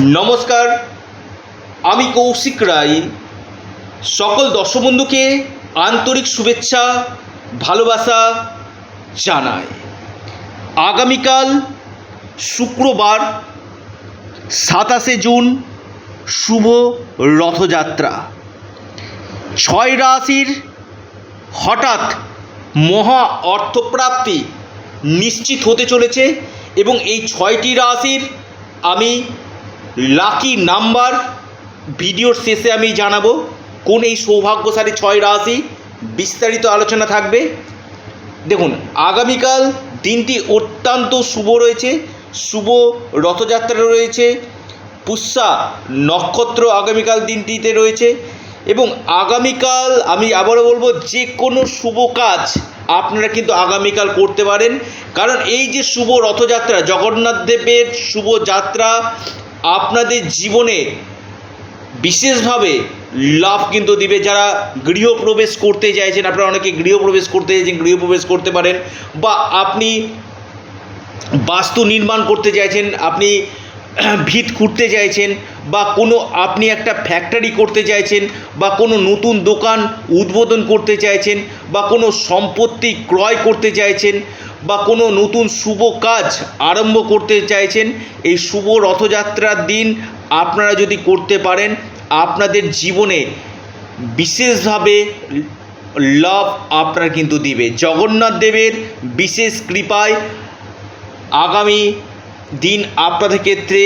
নমস্কার, আমি কৌশিক রায়। সকল দর্শক বন্ধুকে আন্তরিক শুভেচ্ছা, ভালোবাসা জানাই। আগামীকাল শুক্রবার, সাতাশে জুন, শুভ রথযাত্রা। ছয় রাশির হঠাৎ মহা অর্থপ্রাপ্তি নিশ্চিত হতে চলেছে এবং এই ছয়টি রাশির আমি লাকি নাম্বার ভিডিওর শেষে আমি জানাব কোন এই সৌভাগ্যশালী ছয় রাশি বিস্তারিত আলোচনা থাকবে। দেখুন, আগামীকাল দিনটি অত্যন্ত শুভ রয়েছে, শুভ রথযাত্রা রয়েছে, পুষ্যা নক্ষত্র আগামীকাল দিনটিতে রয়েছে এবং আগামীকাল আমি আবারও বলব যে কোনো শুভ কাজ আপনারা কিন্তু আগামীকাল করতে পারেন। কারণ এই যে শুভ রথযাত্রা, জগন্নাথ দেবের শুভ যাত্রা আপনাদের জীবনে বিশেষভাবে লাভ কিন্তু দিবে। যারা গৃহপ্রবেশ করতে চাইছেন, আপনারা অনেকে গৃহপ্রবেশ করতে চাইছেন, গৃহপ্রবেশ করতে পারেন। বা আপনি বাস্তু নির্মাণ করতে চাইছেন, আপনি ভিত খুঁড়তে চাইছেন, বা কোনো আপনি একটা ফ্যাক্টরি করতে চাইছেন, বা কোনো নতুন দোকান উদ্বোধন করতে চাইছেন, বা কোনো সম্পত্তি ক্রয় করতে চাইছেন বা কোনো নতুন শুভ কাজ আরম্ভ করতে চাইছেন, এই শুভ রথযাত্রার দিন আপনারা যদি করতে পারেন, আপনাদের জীবনে বিশেষভাবে লাভ আপনারা কিন্তু দিবে। জগন্নাথ দেবের বিশেষ কৃপায় আগামী দিন আপনাদের ক্ষেত্রে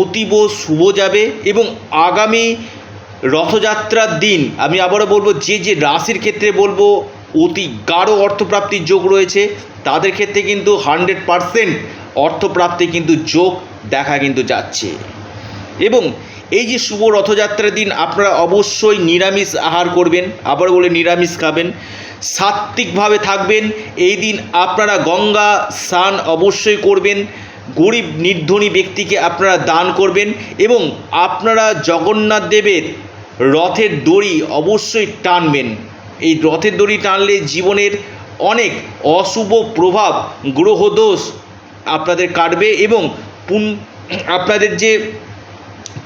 অতীব শুভ যাবে এবং আগামী রথযাত্রার দিন, আমি আবারও বলব, যে যে রাশির ক্ষেত্রে বলব অতি গাঢ় অর্থপ্রাপ্তির যোগ রয়েছে। তাদের ক্ষেত্রে কিন্তু হান্ড্রেড পারসেন্ট অর্থপ্রাপ্তি কিন্তু যোগ দেখা কিন্তু যাচ্ছে। এবং এই যে শুভ রথযাত্রার দিন, আপনারা অবশ্যই নিরামিষ আহার করবেন, আবার বলে নিরামিষ খাবেন। সাত্ত্বিকভাবে থাকবেন, এই দিন আপনারা গঙ্গা স্নান অবশ্যই করবেন। গরিব নির্ধনী ব্যক্তিকে আপনারা দান করবেন এবং আপনারা জগন্নাথ দেবের রথের দড়ি অবশ্যই টানবেন। এই রথের দড়ি টানলে জীবনের অনেক অশুভ প্রভাব গ্রহদোষ আপনাদের কাটবে এবং পুন, আপনাদের যে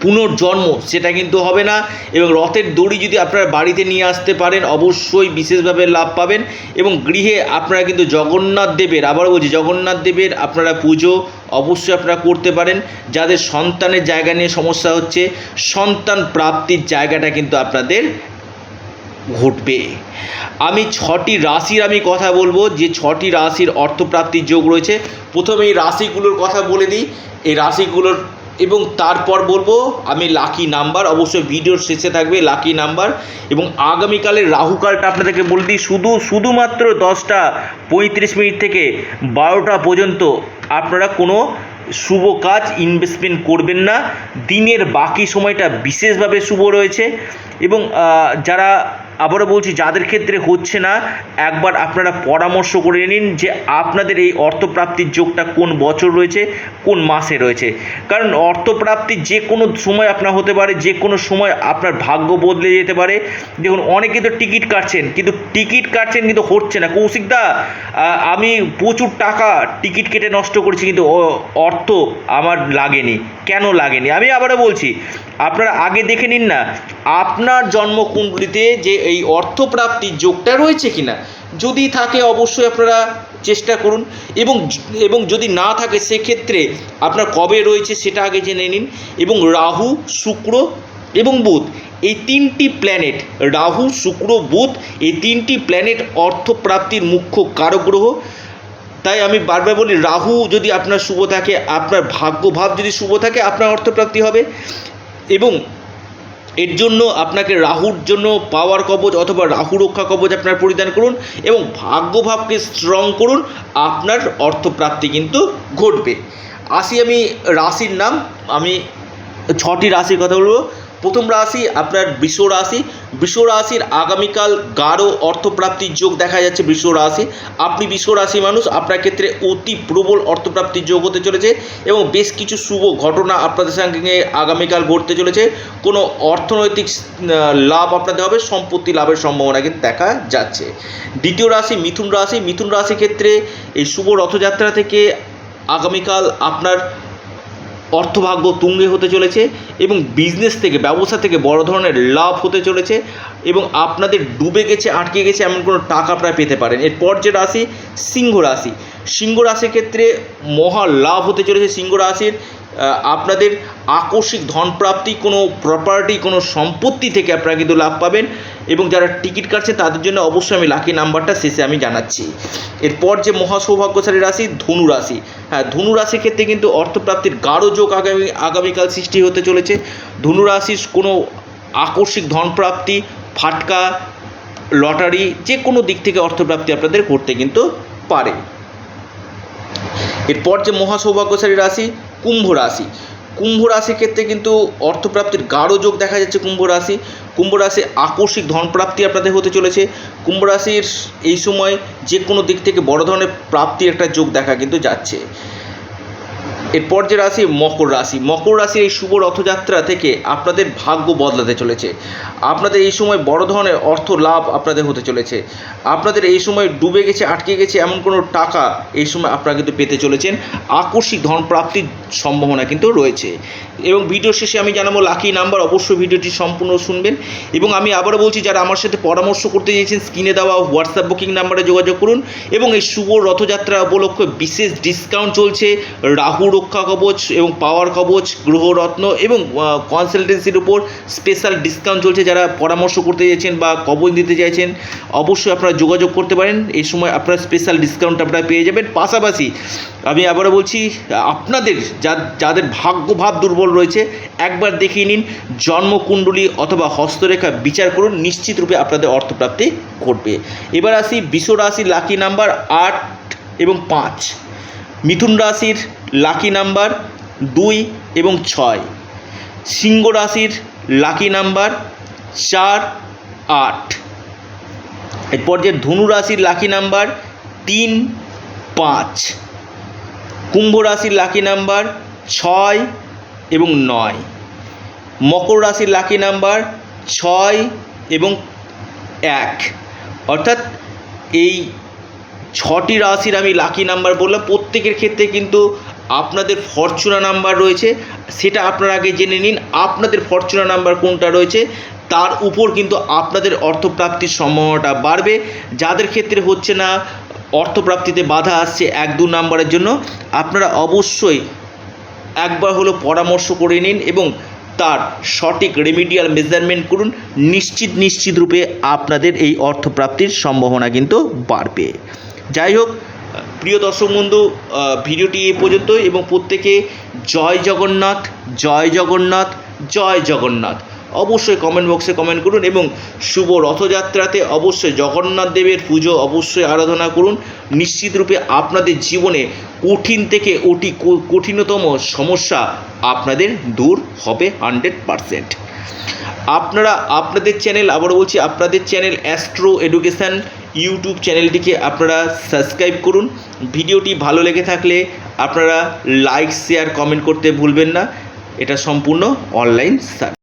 পুনর্জন্ম সেটা কিন্তু হবে না এবং রথের দড়ি যদি আপনারা বাড়িতে নিয়ে আসতে পারেন, অবশ্যই বিশেষভাবে লাভ পাবেন এবং গৃহে আপনারা কিন্তু জগন্নাথ দেবের আবার বলছি জগন্নাথ দেবের আপনারা পুজো অবশ্যই আপনারা করতে পারেন। যাদের সন্তানের জায়গা নিয়ে সমস্যা হচ্ছে, সন্তান প্রাপ্তির জায়গাটা কিন্তু আপনাদের ঘটবে। আমি ছটি রাশির আমি কথা বলব, যে ছটি রাশির অর্থপ্রাপ্তির যোগ রয়েছে। প্রথমে এই রাশিগুলোর কথা বলে দিই। এই রাশিগুলোর এবং তারপর বলব, আমি লাকি নাম্বার অবশ্যই ভিডিওর শেষে থাকবে লাকি নাম্বার এবং আগামীকালের রাহুকালটা আপনাদেরকে বলে দিই, শুধু, শুধুমাত্র দশটা পঁয়ত্রিশ মিনিট থেকে বারোটা পর্যন্ত আপনারা কোনো শুভ কাজ ইনভেস্টমেন্ট করবেন না। দিনের বাকি সময়টা বিশেষভাবে শুভ রয়েছে। এবং যারা আবারও বলছি, যাদের ক্ষেত্রে হচ্ছে না, একবার আপনারা পরামর্শ করে নিন যে আপনাদের এই অর্থপ্রাপ্তির যোগটা কোন বছর রয়েছে, কোন মাসে রয়েছে। কারণ অর্থপ্রাপ্তি যে কোনো সময় আপনার হতে পারে, যে কোনো সময় আপনার ভাগ্য বদলে যেতে পারে। দেখুন, অনেকে তো টিকিট কাটছেন, কিন্তু টিকিট কাটছেন কিন্তু হচ্ছে না। কৌশিকদা আমি প্রচুর টাকা টিকিট কেটে নষ্ট করেছি, কিন্তু অর্থ আমার লাগেনি। কেন লাগেনি? আমি আবারও বলছি, আপনারা আগে দেখে নিন না, আপনার জন্মকুণ্ডলিতে যে এই অর্থপ্রাপ্তির যোগটা রয়েছে কিনা? যদি থাকে অবশ্যই আপনারা চেষ্টা করুন এবং এবং যদি না থাকে সেক্ষেত্রে আপনার কবে রয়েছে সেটা আগে জেনে নিন এবং রাহু, শুক্র এবং বুধ। এই তিনটি প্ল্যানেট রাহু, শুক্র, বুধ, এই তিনটি প্ল্যানেট অর্থপ্রাপ্তির মুখ্য কারক গ্রহ তাই আমি বারবার বলি, রাহু যদি আপনার শুভ থাকে, আপনার ভাগ্যভাব যদি শুভ থাকে, আপনার অর্থপ্রাপ্তি হবে। এবং এর জন্য আপনাকে রাহুর জন্য পাওয়ার কবচ অথবা রাহু রক্ষা কবচ আপনার পরিধান করুন এবং ভাগ্যভাবকে স্ট্রং করুন, আপনার অর্থপ্রাপ্তি কিন্তু ঘটবে। আসি আমি রাশির নাম, আমি ছটি রাশির কথা বলব। প্রথম রাশি আপনার বৃষ রাশি। বৃষ রাশির আগামীকাল গাঢ় অর্থপ্রাপ্তির যোগ দেখা যাচ্ছে বৃষ রাশি। আপনি বৃষ রাশি মানুষ, আপনার ক্ষেত্রে অতি প্রবল অর্থপ্রাপ্তির যোগ হতে চলেছে এবং বেশ কিছু শুভ ঘটনা আপনাদের সঙ্গে আগামীকাল ঘটতে চলেছে। কোনো অর্থনৈতিক লাভ আপনাদের হবে, সম্পত্তি লাভের সম্ভাবনা কিন্তু দেখা যাচ্ছে। দ্বিতীয় রাশি মিথুন রাশি। মিথুন রাশি ক্ষেত্রে এই শুভ রথযাত্রা থেকে আগামীকাল আপনার অর্থভাগ্য তুঙ্গে হতে চলেছে এবং বিজনেস থেকে, ব্যবসা থেকে বড় ধরনের লাভ হতে চলেছে এবং আপনাদের ডুবে গেছে, আটকে গেছে এমন কোনো টাকা প্রায় পেতে পারেন। এরপর যে রাশি, সিংহ রাশি। সিংহ রাশির ক্ষেত্রে মহা লাভ হতে চলেছে সিংহ রাশির। আপনাদের আকস্মিক ধনপ্রাপ্তি, কোনো প্রপার্টি কোনো সম্পত্তি থেকে আপনারা কিন্তু লাভ পাবেন এবং যারা টিকিট কাটছে তাদের জন্য অবশ্যই আমি লাকি নাম্বারটা শেষে আমি জানাচ্ছি। এরপর যে মহা সৌভাগ্যশালী রাশি, ধনু রাশি। হ্যাঁ ধনু রাশির ক্ষেত্রে কিন্তু অর্থপ্রাপ্তির গাঢ় যোগ আগামী, আগামীকাল সৃষ্টি হতে চলেছে। ধনু রাশির কোনো আকস্মিক ধনপ্রাপ্তি, ফাটকা, লটারি, যে কোনো দিক থেকে অর্থপ্রাপ্তি আপনাদের করতে কিন্তু পারে। এরপর যে মহা সৌভাগ্যশালী রাশি কুম্ভ রাশি। কুম্ভ রাশির ক্ষেত্রে কিন্তু অর্থপ্রাপ্তির গাঢ় যোগ দেখা যাচ্ছে কুম্ভ রাশি। কুম্ভ রাশি আকস্মিক ধনপ্রাপ্তি আপনাদের হতে চলেছে। কুম্ভ রাশির এই সময় যে কোনো দিক থেকে বড় ধরনের প্রাপ্তির একটা যোগ দেখা কিন্তু যাচ্ছে। এরপর যে রাশি, মকর রাশি। মকর রাশির এই শুভ রথযাত্রা থেকে আপনাদের ভাগ্য বদলাতে চলেছে। আপনাদের এই সময় বড় ধরনের অর্থ লাভ আপনাদের হতে চলেছে। আপনাদের এই সময় ডুবে গেছে, আটকে গেছে এমন কোনো টাকা এই সময় আপনারা কিন্তু পেতে চলেছেন। আকস্মিক ধন প্রাপ্তির সম্ভাবনা কিন্তু রয়েছে। এবং ভিডিও শেষে আমি জানাব লাকি নাম্বার অবশ্যই ভিডিওটি সম্পূর্ণ শুনবেন। এবং আমি আবারও বলছি, যারা আমার সাথে পরামর্শ করতে চেয়েছেন স্ক্রিনে দেওয়া হোয়াটসঅ্যাপ বুকিং নাম্বারে যোগাযোগ করুন। এবং এই শুভ রথযাত্রা উপলক্ষে বিশেষ ডিসকাউন্ট চলছে। রাহু রক্ষা কবচ এবং পাওয়ার কবচ, গ্রহরত্ন এবং কনসালটেন্সির উপর স্পেশাল ডিসকাউন্ট চলছে যারা পরামর্শ করতে চাইছেন বা কবচ দিতে চাইছেন, অবশ্যই আপনারা যোগাযোগ করতে পারেন। এই সময় আপনারা স্পেশাল ডিসকাউন্ট আপনারা পেয়ে যাবেন। পাশাপাশি আমি আবারও বলছি, আপনাদের যা, যাদের ভাগ্যভাব দুর্বল রয়েছে, একবার দেখিয়ে নিন, জন্মকুণ্ডলী অথবা হস্তরেখা বিচার করুন, নিশ্চিত রূপে আপনাদের অর্থপ্রাপ্তি ঘটবে। এবার আসি বিশ্ব রাশির লাকি নাম্বার আট এবং পাঁচ। মিথুন রাশির লাকি নাম্বার দুই এবং ছয়। সিংহ রাশির লাকি নাম্বার চার, আট। এরপর যে ধনু রাশির লাকি নাম্বার তিন, পাঁচ। কুম্ভ রাশির লাকি নাম্বার ছয় এবং নয়। মকর রাশির লাকি নাম্বার ছয় এবং এক। অর্থাৎ এই ছটি রাশির আমি লাকি নাম্বার বললাম, প্রত্যেকের ক্ষেত্রে কিন্তু আপনাদের ফরচুনা নাম্বার রয়েছে, সেটা আপনারা আগে জেনে নিন, আপনাদের ফরচুনা নাম্বার কোনটা রয়েছে, তার উপর কিন্তু আপনাদের অর্থপ্রাপ্তির সম্ভাবনাটা বাড়বে, যাদের ক্ষেত্রে হচ্ছে না, অর্থপ্রাপ্তিতে বাধা আসছে এক দু নাম্বারের জন্য, আপনারা অবশ্যই একবার হলো পরামর্শ করে নিন এবং তার সঠিক রেমিডিয়াল মেজারমেন্ট করুন, নিশ্চিত নিশ্চিত রূপে আপনাদের এই অর্থপ্রাপ্তির সম্ভাবনা কিন্তু বাড়বে। যাই হোক প্রিয় দর্শক বন্ধু ভিডিওটি এই পর্যন্ত এবং প্রত্যেকে জয় জগন্নাথ জয় জগন্নাথ জয় জগন্নাথ। অবশ্যই কমেন্ট বক্সে কমেন্ট করুন এবং শুভ রথযাত্রাতে অবশ্যই জগন্নাথ দেবের পুজো অবশ্যই আরাধনা করুন। নিশ্চিত রূপে আপনাদের জীবনে কঠিন থেকে অতি কঠিনতম সমস্যা আপনাদের দূর হবে হান্ড্রেড পারসেন্ট আপনারা, আপনাদের চ্যানেল আবারও বলছি, আপনাদের চ্যানেল অ্যাস্ট্রো এডুকেশান ইউটিউব চ্যানেলটিকে আপনারা সাবস্ক্রাইব করুন। ভিডিওটি ভালো লেগে থাকলে আপনারা লাইক শেয়ার কমেন্ট করতে ভুলবেন না। এটা সম্পূর্ণ অনলাইন সার্ভিস